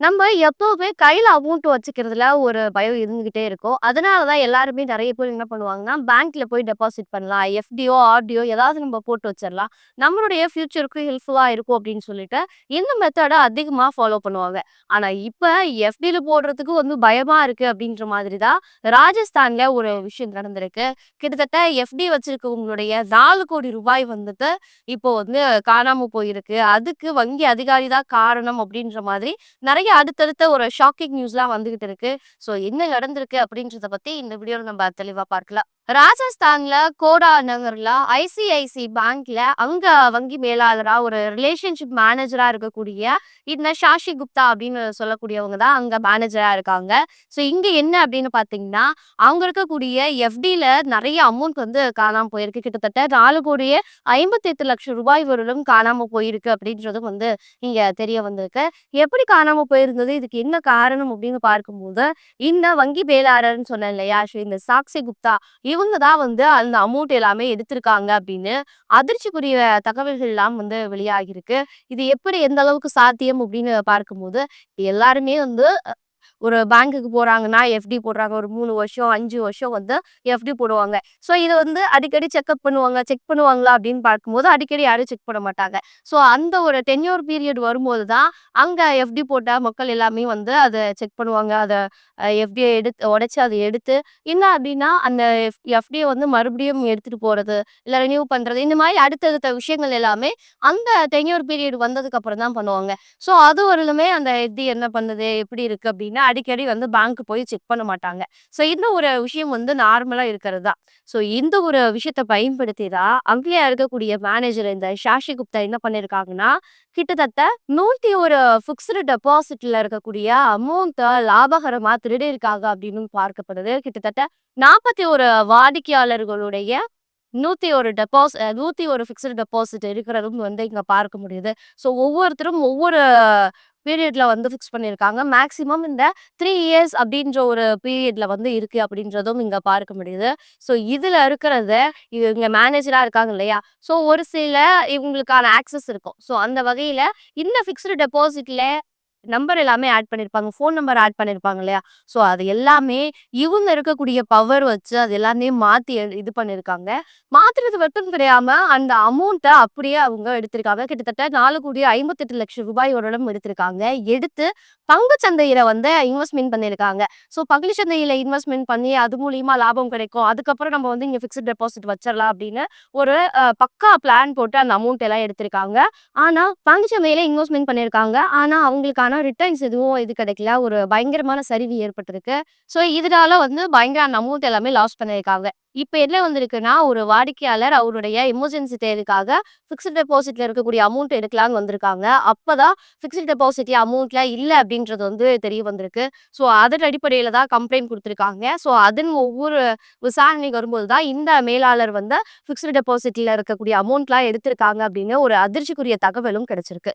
நம்ம எப்பவுமே கையில அமௌண்ட் வச்சுக்கிறதுல ஒரு பயம் இருந்துகிட்டே இருக்கும். அதனால தான் எல்லாருமே நிறைய பேர் என்ன பண்ணுவாங்கன்னா, பேங்க்ல போய் டெபாசிட் பண்ணலாம். எஃப்டியோ, ஆர்டியோ ஏதாவது நம்ம போட்டு வச்சிடலாம் நம்மளுடைய ஃபியூச்சருக்கு ஹெல்ப்ஃபுல்லா இருக்கும் அப்படின்னு சொல்லிட்டு, இந்த மெத்தடை அதிகமா ஃபாலோ பண்ணுவாங்க. ஆனா இப்ப எஃப்டியில் போடுறதுக்கு வந்து பயமா இருக்கு அப்படின்ற மாதிரி தான் ராஜஸ்தான்ல ஒரு விஷயம் நடந்திருக்கு. கிட்டத்தட்ட எஃப்டி வச்சிருக்கவங்களுடைய நாலு கோடி ரூபாய் வந்துட்டு இப்போ வந்து காணாம போயிருக்கு. அதுக்கு வங்கி அதிகாரி தான் காரணம் அப்படின்ற மாதிரி நிறைய அடுத்தடுத்த ஒரு ஷாக்கிங் நியூஸ்லாம் வந்துகிட்டு இருக்கு. ஸோ என்ன நடந்திருக்கு அப்படின்றத பத்தி இந்த வீடியோவில் நம்ம தெளிவா பார்க்கலாம். ராஜஸ்தான்ல கோடா நகர்ல ஐசிஐசி பேங்க்ல அங்க வங்கி மேலாளரா ஒரு ரிலேஷன்ஷிப் மேனேஜரா இருக்கக்கூடிய இந்த ஷாஷி குப்தா அப்படின்னு சொல்லக்கூடியவங்க தான் அங்க மேனேஜரா இருக்காங்க. ஸோ இங்க என்ன அப்படின்னு பாத்தீங்கன்னா அவங்க இருக்கக்கூடிய எஃப்டில நிறைய அமௌண்ட் வந்து காணாம போயிருக்கு. கிட்டத்தட்ட 4,58,00,000 ரூபாய் வரலும் காணாம போயிருக்கு அப்படின்றதும் வந்து இங்க தெரிய வந்திருக்கு. எப்படி காணாம போயிருந்தது? இதுக்கு என்ன காரணம் அப்படின்னு பார்க்கும்போது, இந்த வங்கி மேலாளர்னு சொன்னேன் இல்லையா? இந்த சாக்ஷி குப்தா இவங்க தான் வந்து அந்த அமௌண்ட் எல்லாமே எடுத்திருக்காங்க அப்படின்னு அதிர்ச்சிக்குரிய தகவல்கள் எல்லாம் வந்து வெளியாகியிருக்கு. இது எப்படி எந்த அளவுக்கு சாத்தியம் அப்படின்னு பார்க்கும்போது, எல்லாருமே வந்து ஒரு பேங்க்குக்கு போறாங்கன்னா, எஃப்டி போடுறாங்க. ஒரு மூணு வருஷம், அஞ்சு வருஷம் வந்து எஃப்டி போடுவாங்க. ஸோ இதை வந்து அடிக்கடி செக்கப் பண்ணுவாங்க. செக் பண்ணுவாங்களா அப்படின்னு பார்க்கும்போது, அடிக்கடி யாரும் செக் பண்ண மாட்டாங்க. ஸோ அந்த ஒரு டென்யூர் பீரியட் வரும்போது தான், அங்க எஃப்டி போட்ட மக்கள் எல்லாமே வந்து அதை செக் பண்ணுவாங்க. அதை எஃப்டியை எடுத்து உடைச்சு அதை எடுத்து என்ன அப்படின்னா, அந்த எஃப் வந்து மறுபடியும் எடுத்துட்டு போறது, இல்லை ரினியூ பண்றது, இந்த மாதிரி அடுத்தடுத்த விஷயங்கள் எல்லாமே அந்த டென்யூர் பீரியட் வந்ததுக்கு அப்புறம் தான் பண்ணுவாங்க. ஸோ அது வரலுமே அந்த எஃப்டி என்ன பண்ணுது? எப்படி இருக்கு? அப்படின்னு அடிக்கடி வந்து பேங்க் போய் செக் பண்ண மாட்டாங்க. ஸோ இந்த ஒரு விஷயம் வந்து நார்மலா இருக்கிறது தான். ஸோ இந்த ஒரு விஷயத்த பயன்படுத்தி தான் அங்கேயே இருக்கக்கூடிய மேனேஜர் இந்த ஷாஷி குப்தா என்ன பண்ணியிருக்காங்கன்னா, கிட்டத்தட்ட 101 ஃபிக்ஸ்டு டெபாசிட்ல இருக்கக்கூடிய அமௌண்ட்டை லாபகரமாக திருடி இருக்காங்க அப்படின்னு பார்க்கப்படுது. கிட்டத்தட்ட 41 வாடிக்கையாளர்களுடைய 101 டெபாஸ் அ 101 ஃபிக்ஸ்டு டெபாசிட் இருக்கிறதும் வந்து இங்க பார்க்க முடியுது. ஸோ ஒவ்வொருத்தரும் ஒவ்வொரு பீரியட்ல வந்து ஃபிக்ஸ் பண்ணியிருக்காங்க. மேக்ஸிமம் இந்த த்ரீ இயர்ஸ் அப்படின்ற ஒரு பீரியட்ல வந்து இருக்கு அப்படின்றதும் இங்க பார்க்க முடியுது. ஸோ இதுல இருக்கிறத இவங்க மேனேஜரா இருக்காங்க இல்லையா? ஸோ ஒரு சில இவங்களுக்கான ஆக்சஸ் இருக்கும். ஸோ அந்த வகையில இந்த ஃபிக்ஸ்டு டெபாசிட்ல நம்பர் எல்லாமே ஆட் பண்ணியிருப்பாங்க. ஃபோன் நம்பர் ஆட் பண்ணியிருப்பாங்க இல்லையா? ஸோ அது எல்லாமே இவங்க இருக்கக்கூடிய பவர் வச்சு அது எல்லாமே மாற்றி இது பண்ணியிருக்காங்க. மாற்றுறது மட்டும் கிடையாம அந்த அமௌண்ட்டை அப்படியே அவங்க எடுத்திருக்காங்க. கிட்டத்தட்ட 4,58,00,000 ரூபாய் ஓரளவு எடுத்திருக்காங்க. எடுத்து பங்குச் சந்தையில வந்து இன்வெஸ்ட்மெண்ட் பண்ணியிருக்காங்க. ஸோ பங்குச் சந்தையில பண்ணி அது மூலியமா லாபம் கிடைக்கும். அதுக்கப்புறம் நம்ம வந்து இங்க ஃபிக்ஸ்டு டெபாசிட் வச்சிடலாம் அப்படின்னு ஒரு பக்கா பிளான் போட்டு அந்த அமௌண்ட் எல்லாம் எடுத்திருக்காங்க. ஆனா பங்குச் சந்தையில பண்ணியிருக்காங்க. ஆனா அவங்களுக்கான ரிட்டர்ன்ஸ் எதுவும் இது கிடைக்கல. ஒரு பயங்கரமான சரிவு ஏற்பட்டிருக்கு. ஸோ இதனால வந்து பயங்கர அந்த அமௌண்ட் எல்லாமே லாஸ் பண்ணியிருக்காங்க. இப்போ என்ன வந்திருக்குன்னா, ஒரு வாடிக்கையாளர் அவருடைய எமர்ஜென்சி தேவைக்காக ஃபிக்ஸ்டு டெபாசிட்ல இருக்கக்கூடிய அமௌண்ட் எடுக்கலான்னு வந்திருக்காங்க. அப்பதான் ஃபிக்ஸ்ட் டெபாசிட் அமௌண்ட்ல இல்லை அப்படின்றது வந்து தெரிய வந்திருக்கு. ஸோ அதன் அடிப்படையில தான் கம்ப்ளைண்ட் கொடுத்துருக்காங்க ஸோ அதன் ஒவ்வொரு விசாரணைக்கு வரும்போது தான் இந்த மேலாளர் வந்து ஃபிக்ஸ்டு டெபாசிட்ல இருக்கக்கூடிய அமௌண்ட்லாம் எடுத்திருக்காங்க அப்படின்னு ஒரு அதிர்ச்சிக்குரிய தகவலும் கிடைச்சிருக்கு.